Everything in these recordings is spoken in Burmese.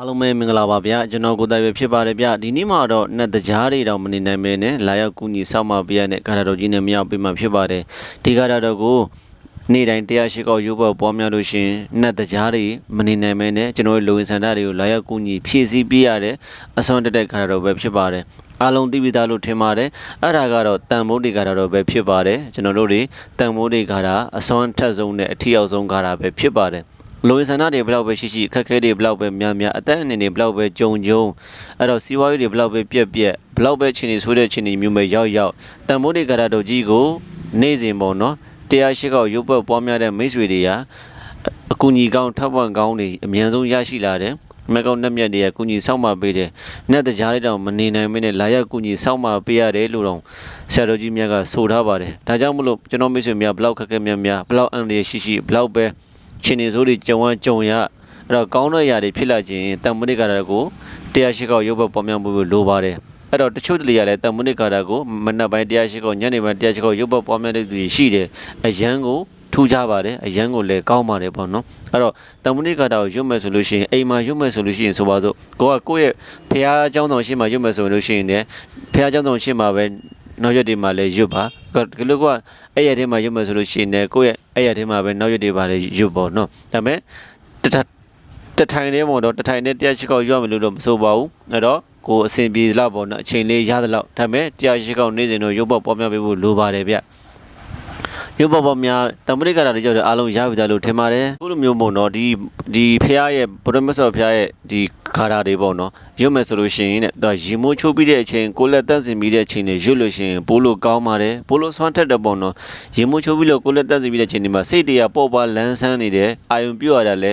အားလုံးပဲမင်္ဂလာပါဗျာကျွန်တော်ကိုယ်တိုင်ပဲဖြစ်ပါတယ်ဗျဒီနေ့မှာတော့နတ်တကြားတွေတော့မနေနိုင်မဲနဲ့လာရောက်ကူညီဆောက်မပေးရတဲ့ဂါရတော်ကြီးနဲ့မရောက်ပေးမှဖြစ်ပါတယ်ဒီဂါရတော်ကိုနေ့တိုင်းတရားရှိကောက်ရုပ်ပေါ်ပွားများလို့ရှရင်နတ်တကြားတွေမနေနိုင်မဲနဲ့ကျွန်တော်တို့လူဝင်ဆန္ဒတွေကိုလာရောက်ကူညီဖြည့်ဆည်းပေးရတဲ့အစွမ်းတက်တဲ့ဂါရတော်ပဲဖြစ်ပါတယ်အားလုံးသိပြီးသားလို့ထင်ပါတယ်အဲ့ဒါကတော့တန်မိုးတွေဂါရတော်ပဲဖြစ်ပါတယ်ကျွန်တော်တို့တွေတန်မိုးတွေဂါရအစွမ်းထက်ဆုံးနဲ့အထီရောက်ဆုံးဂါရပဲဖြစ်ပါတယ် လိုရင်ဆန္ဒတွေဘလောက်ပဲရှိရှိအခက်အခဲတွေဘလောက်ပဲများများအသက်အနေတွေဘလောက်ပဲကြုံကြုံအဲ့တော့စီးပွားရေးတွေဘလောက်ပဲပြက်ပြက်ဘလောက်ပဲချင်းနေဆိုးတဲ့ချင်းနေမျိုးပဲရောက်ရောက်တန်မိုးတွေကရတော်ကြီးကိုနေ့စဉ်ပေါ့နော်တရားရှိကောက်ရုပ်ပတ်ပွားများတဲ့မိတ်ဆွေတွေဟာအကူညီကောင်းထောက်ပံ့ကောင်းတွေအများဆုံးရရှိလာတယ်မကောင်းနှက်မြတ်တွေကကုညီဆောက်မပေးတယ်။နဲ့တကြားလေးတော့မနေနိုင်မင်းနဲ့လာရောက်ကုညီဆောက်မပေးရတယ်လို့တော့ဆရာတော်ကြီးမြတ်ကဆိုထားပါတယ်။ဒါကြောင့်မလို့ကျွန်တော်မိတ်ဆွေများဘလောက်ခက်ခဲများများဘလောက်အန်ရရှိရှိဘလောက်ပဲ ချင်းနေစိုးတွေကြုံဝမ်းကြုံရအဲ့တော့ကောင်းတဲ့ຢာတွေဖြစ်လာခြင်းတန်မုနိကာရကိုတရားရှိကောက်ရုပ်ဘပေါ်များမှုကိုလိုပါတယ်အဲ့တော့တချို့တလေရလဲတန်မုနိကာရကိုမနက်ပိုင်းတရားရှိကောက်ညနေပိုင်းတရားရှိကောက်ရုပ်ဘပေါ်များတဲ့သူတွေရှိတယ်အရန်ကိုထူးခြားပါတယ်အရန်ကိုလည်းကောင်းပါတယ်ပေါ့နော်အဲ့တော့တန်မုနိကာရကိုရုပ်မဲ့ဆိုလို့ရှိရင်အိမ်မှာရုပ်မဲ့ဆိုလို့ရှိရင်ဆိုပါစို့ကိုကကိုယ့်ရဲ့ဖះเจ้าတော်ရှေ့မှာရုပ်မဲ့ဆိုလို့ရှိရင်လည်းဖះเจ้าတော်ရှေ့မှာပဲ နောက်ရက်တွေမှာလည်းရွတ်ပါဒီလိုကအဲ့ရက်ထဲမှာရွတ်မယ်ဆိုလို့ရှိရင်လည်းကိုယ့်ရဲ့အဲ့ရက်ထဲမှာပဲနောက်ရက်တွေပါလည်းရွတ်ပေါ့နော်ဒါပေမဲ့တထတထိုင်လေးပေါ့တော့တထိုင်နဲ့တရားရှိကောက်ရွတ်မယ်လို့တော့မဆိုပါဘူးအဲ့တော့ကိုအစဉ်ပြေလောက်ပေါ့နော်အချိန်လေးရသလောက်ဒါပေမဲ့တရားရှိကောက်နေ့စဉ်တော့ရုပ်ပေါ်ပေါ်များပေးဖို့လိုပါတယ်ဗျ ရုပ်ပေါ်ပေါ်များတမရိကရာတွေကြောင့်အားလုံးရပြီသားလို့ထင်ပါတယ်ခုလိုမျိုးပေါ့နော်ဒီဒီဖះရဲ့ဗုဒ္ဓမဆောဖះရဲ့ဒီခါရာတွေပေါ့နော်ရွတ်မယ်ဆိုလို့ရှိရင်တဲ့သူကရေမိုးချိုးပြီးတဲ့အချိန်ကိုလက်တက်စင်ပြီးတဲ့အချိန်တွေရွတ်လို့ရှိရင်ပိုးလို့ကောင်းပါတယ်ပိုးလို့ဆွမ်းထက်တယ်ပေါ့နော်ရေမိုးချိုးပြီးလို့ကိုလက်တက်စင်ပြီးတဲ့အချိန်တွေမှာစိတ်တရားပေါ့ပါလန်းဆန်းနေတယ်အာယုံပြုတ်ရတာလဲ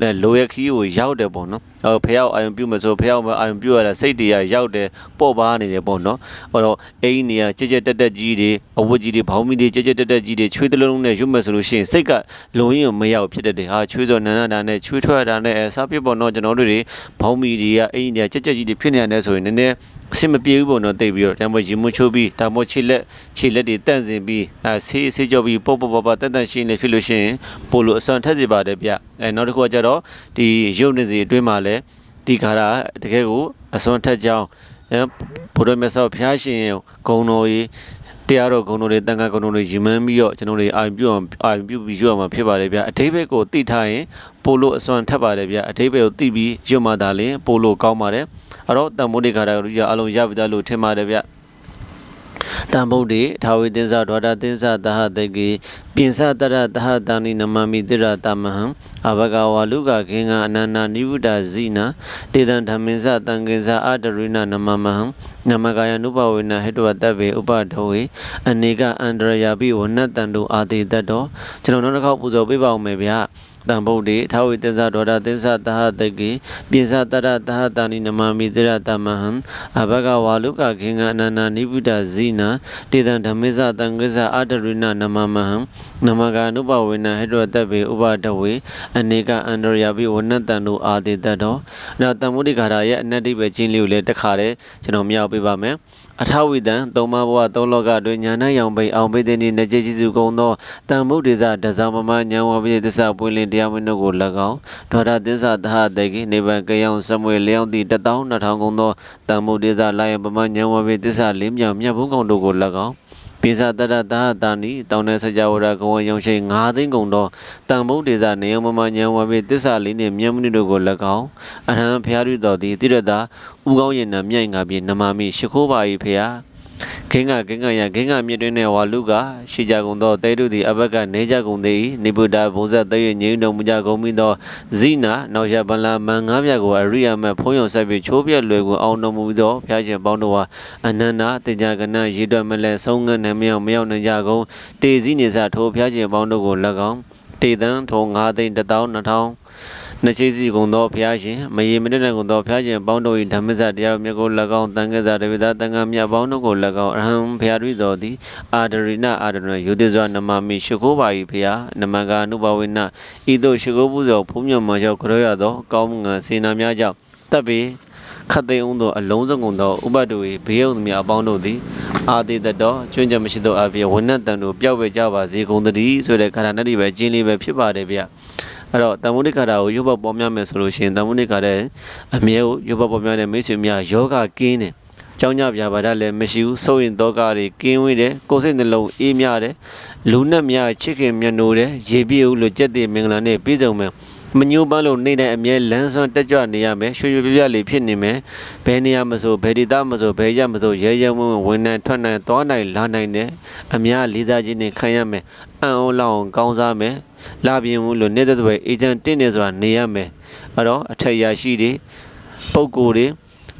လဲလိုရခီးကိုရောက်တယ်ပေါ့နော် အဲဖះအောင်အာယုံပြုတ်မယ်ဆိုဖះအောင်အာယုံပြုတ်ရတာစိတ်တရားရောက်တယ်ပေါ့ပါနေတယ်ပေါ့နော်ဟောတော့အိမ်နေရကြက်ကြက်တက်တက်ကြီးတွေအဝတ်ကြီးတွေဘောင်းမီတွေကြက်ကြက်တက်တက်ကြီးတွေချွေးတလုံးနဲ့ရွတ်မယ်ဆိုလို့ရှိရင်စိတ်ကလုံရင်မရောက်ဖြစ်တတ်တယ်ဟာချွေးစောနန္ဒတာနဲ့ချွေးထွက်တာနဲ့အဲစားပြပေါ့နော်ကျွန်တော်တို့တွေဘောင်းမီတွေကအိမ်နေကြက်ကြက်ကြီးတွေဖြစ်နေရတယ်ဆိုရင်နည်းနည်းအဆင်မပြေဘူးပေါ့နော်တိတ်ပြီးတော့ဒါမှမဟုတ်ရေမွချိုးပြီးဒါမှမဟုတ်ခြေလက်ခြေလက်တွေတန့်စင်ပြီးအဲဆေးဆေးကြောပြီးပေါ့ပေါ့ပေါ့ပေါ့တက်တက်ရှင်းနေဖြစ်လို့ရှိရင်ပို့လို့အစွမ်းထက်စီပါတယ်ဗျအဲနောက်တစ်ခုကကြတော့ဒီရုပ်နေစီအတွင်းမှာလည်းဒီခါရတကယ်ကိုအစွမ်းထက်ကြောင်းအဲဘုရားမြတ်စွာဘုရားရှင်ဂုံတော်ကြီးတရားတော်ဂုံတော်တွေတန်ခါဂုံတော်တွေယူမှန်းပြီးတော့ကျွန်တော်တို့အာရုံပြုအောင်အာရုံပြုပြီးယူအောင်မှာဖြစ်ပါတယ်ဗျအထိပ္ပယ်ကိုသိထားရင်ပို့လို့အစွမ်းထက်ပါတယ်ဗျအထိပ္ပယ်ကိုသိပြီးယူမှသာလင်ပို့လို့ကောင်းပါတယ်အဲ့တော့တန်မိုးဒီခါရလူကြီးအလုံးရပြီသားလို့ထင်ပါတယ်ဗျ တန်ဗုဒ္ဓေထာဝိသင်္ဇဒွါဒသင်္ဇတဟတေကေပြင်စတရတဟတာနိနမမိတိရတမဟံအဘဂဝါလူကခေငါအနန္နာနိဗုဒ္ဓဇိနာတေတံဓမ္မင်္စတံကိဉ္စအာတရိနနမမဟံနမကာယ ानु ဘဝေနဟိတဝတ္တဗေဥပဒဝေအနေကအန္တရယာပိဝနတ္တံတုအာတိတ္တောကျွန်တော်နောက်တစ်ခေါက်ပူဇော်ပေးပါအောင်မယ်ဗျာ တံဗုဒ္ဓေထာဝိသစ္စာဒေါဒသစ္စာတဟတကေပိစတရတဟတာနိနမမိတိရတမဟံအဘဂဝါလုကခေငါအနန္နာနိဗုဒ္ဓဇိနာတေတံဓမ္မိစတံကိစ္ဆအာတရိနနမမဟံနမကာနုပဝေနဟိတဝတ္တဗေဥပဒဝေအနေကအန္တရာပိဝနတ္တံတုအာတိတ္တောအဲ့တော့တမ္မုဒိခါရရဲ့အနတ္တိပဲချင်းလေးကိုလည်းတခါတည်းကျွန်တော်မြောက်ပေးပါမယ် အထဝိတံသုံးမဘဝသုံးလောကတွင်ညာနဲ့ရောင်ပိန်အောင်ပိတဲ့နေ့နကျေရှိစုကုံသောတန်မုဒ္ဒေဇဒဇမမညာဝပိသစ္စာပွင့်လင်းတရားမင်းတို့ကို၎င်းဒေါတာသစ္စာသဟတေကိနေဗံကယောင်စမွေလျောင်းသည့်တထောင်နှစ်ထောင်ကုံသောတန်မုဒ္ဒေဇလာယပမညာဝပိသစ္စာလေးမြောင်မြတ်ဘုံကောင်တို့ကို၎င်း ပိဇာတရတာတာနိတောင်းတဲ့စကြဝဠာကဝံယုံရှိ၅သိန်းကုန်သောတန်မုဒ္ဒေဇနေယမမညာဝပိသစ္စာလေးနှင့်မြတ်မဏိတို့ကို၎င်းအရဟံဖျားရတော်သည်တိရတာဥကောင်းရင်နမြိုင်ငါပြေနမမိရှိခိုးပါ၏ဖျား ခင်းကခင်းကရခင်းကမြစ်တွင်နဲ့ဝါလူကရှိကြကုန်သောတဲတို့သည်အဘက်ကနေကြကုန်သည်နိဗ္ဗုဒ္ဓဘုံဇတ်တဲ့ငြိမ်းတော်မူကြကုန်ပြီးသောဇိနာနောက်ရဗလာမန်ငါးမြတ်ကိုအရိယာမတ်ဖုံးရုံဆက်ပြီးချိုးပြက်လွယ်ကိုအောင်တော်မူသောဘုရားရှင်ပေါင်းတို့ဟာအနန္တတေကြကနရေတွက်မလဲဆုံးငန်းနှမြောင်မရောက်နိုင်ကြကုန်တေစည်းနေစာထိုဘုရားရှင်ပေါင်းတို့ကို၎င်းတေတန်းထုံ9သိန်း1000 2000 နှချိစီကုံသောဘုရားရှင်မယေမနစ်ကုံသောဘုရားရှင်ပေါင်းတို့၏ဓမ္မစတရားတော်မြတ်ကို၎င်းတန်ခါးစာတဝိဒတန်ခါးမြတ်ပေါင်းတို့ကို၎င်းအရဟံဘုရားရိတော်သည်အာဒရိနအာဒရဏယုတိဇောနမမိရှိခိုးပါ၏ဘုရားနမကာနုဘဝေနဤသို့ရှိခိုးပူဇော်ဖုံးမြတ်မှာရောက်ကြရသောကောင်းငါစေနာများကြောင့်တပ်ပေခတ်သိမ်းဦးသောအလုံးစုံကုန်သောဥပဒ္ဒဝေဘေးဥဒ္ဓမြအပေါင်းတို့သည်အာတိတတော်ကျွမ်းကြမရှိသောအဖြစ်ဝဏ္ဏတန်တို့ပျောက်ပဲကြပါစေကုန်တည်းဆိုတဲ့ခန္ဓာနဲ့ဒီပဲကျင်းလေးပဲဖြစ်ပါတယ်ဗျ အဲ့တော့တန်ဖိုးနိခါတာကိုရုပ်ပတ်ပေါ်များမယ်ဆိုလို့ရှိရင်တန်ဖိုးနိခါတဲ့အမြဲကိုရုပ်ပတ်ပေါ်များတဲ့မိတ်ဆွေများယောဂကင်းတယ်။ကြောင်းကြပြပါဒလည်းမရှိဘူးစိုးရင်တော့ကတွေကင်းဝေးတယ်ကိုယ်စိတ်နှလုံးအေးမြတယ်လူနဲ့များချစ်ခင်မြတ်နိုးတယ်ရေပြည့်ဦးလို့ကြက်တည်မင်္ဂလာနဲ့ပြည့်စုံမယ် မညှိုးပန်းလို့နေတဲ့အမြဲလန်းစွမ်းတက်ကြွနေရမယ်ရွှေရွှေပြပြလေးဖြစ်နေမယ်ဘယ်နေရာမဆိုဘယ်ဒေသမဆိုဘယ်ရမဆိုရဲရဲဝံ့ဝံ့ဝင်နိုင်ထွက်နိုင်သွားနိုင်လာနိုင်တယ်အများလေးစားခြင်းနဲ့ခံရမယ်အံ့ဩလောက်အောင်ကောင်းစားမယ်လာပြင်းမှုလို့နေတဲ့တဲ့အေဂျင့်တင်းနေဆိုတာနေရမယ်အဲ့တော့အထက်ရရှိတွေပုံကိုယ်တွေ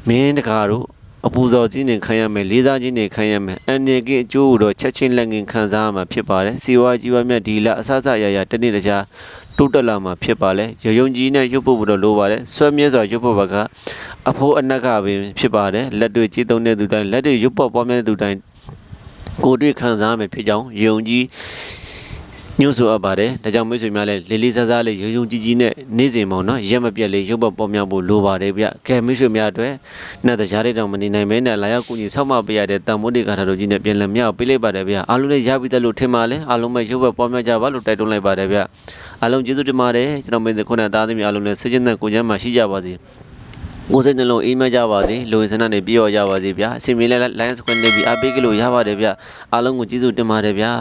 မင်းတကားတို့ အပူဇော်ခြင်းနဲ့ခံရမယ်လေးစားခြင်းနဲ့ခံရမယ်အန်နေကအကျိုးကိုတော့ချက်ချင်းလက်ငင်းခံစားရမှာဖြစ်ပါတယ်စီဝါကြီးဝါမြတ်ဒီလအစစရရတနေ့တခြားတိုးတက်လာမှာဖြစ်ပါလေရယုံကြည်နဲ့ရုပ်ပုတ်ဖို့တော့လိုပါတယ်ဆွဲမြဲစွာရုပ်ပုတ်ဘကအဖိုးအနက်ကပင်ဖြစ်ပါတယ်လက်တွေကြည်သုံးတဲ့သူတိုင်းလက်တွေရုပ်ပုတ်ပေါ်မြဲတဲ့သူတိုင်းကိုယ်တွေ့ခံစားရမယ်ဖြစ်ကြောင်းယုံကြည် ညှို့ဆိုအပ်ပါတယ်ဒါကြောင့်မိတ်ဆွေများလည်းလေးလေးစားစားလေးရုံရုံကြည်ကြည်နဲ့နေ့စဉ်ပေါ့နော်ရက်မပြတ်လေးရုပ်ပတ်ပေါ်များဖို့လိုပါတယ်ဗျကဲမိတ်ဆွေများအတွက်နဲ့တရားတွေတော့မနေနိုင်မဲနဲ့လာရောက်ကူညီဆောက်မပေးရတဲ့တန်မိုးဒီကာထာတို့ကြီးနဲ့ပြန်လည်မြောက်ပေးလိုက်ပါတယ်ဗျအားလုံးလည်းရပြီးတယ်လို့ထင်ပါလေအားလုံးပဲရုပ်ပတ်ပေါ်များကြပါလို့တိုက်တွန်းလိုက်ပါတယ်ဗျအားလုံးကျေးဇူးတင်ပါတယ်ကျွန်တော်မင်းစခွန်းနဲ့သားသမီးအားလုံးလည်းစိတ်ကျဉ်တဲ့ကိုယ်ကျမ်းမှာရှိကြပါစေကိုယ်စိတ်နှလုံးအေးမကြပါစေလူဝင်စနနဲ့ပြည့်ရောကြပါစေဗျာအစီအမီလည်း line square နေပြီးအပေးကလို့ရပါတယ်ဗျအားလုံးကိုကျေးဇူးတင်ပါတယ်ဗျာ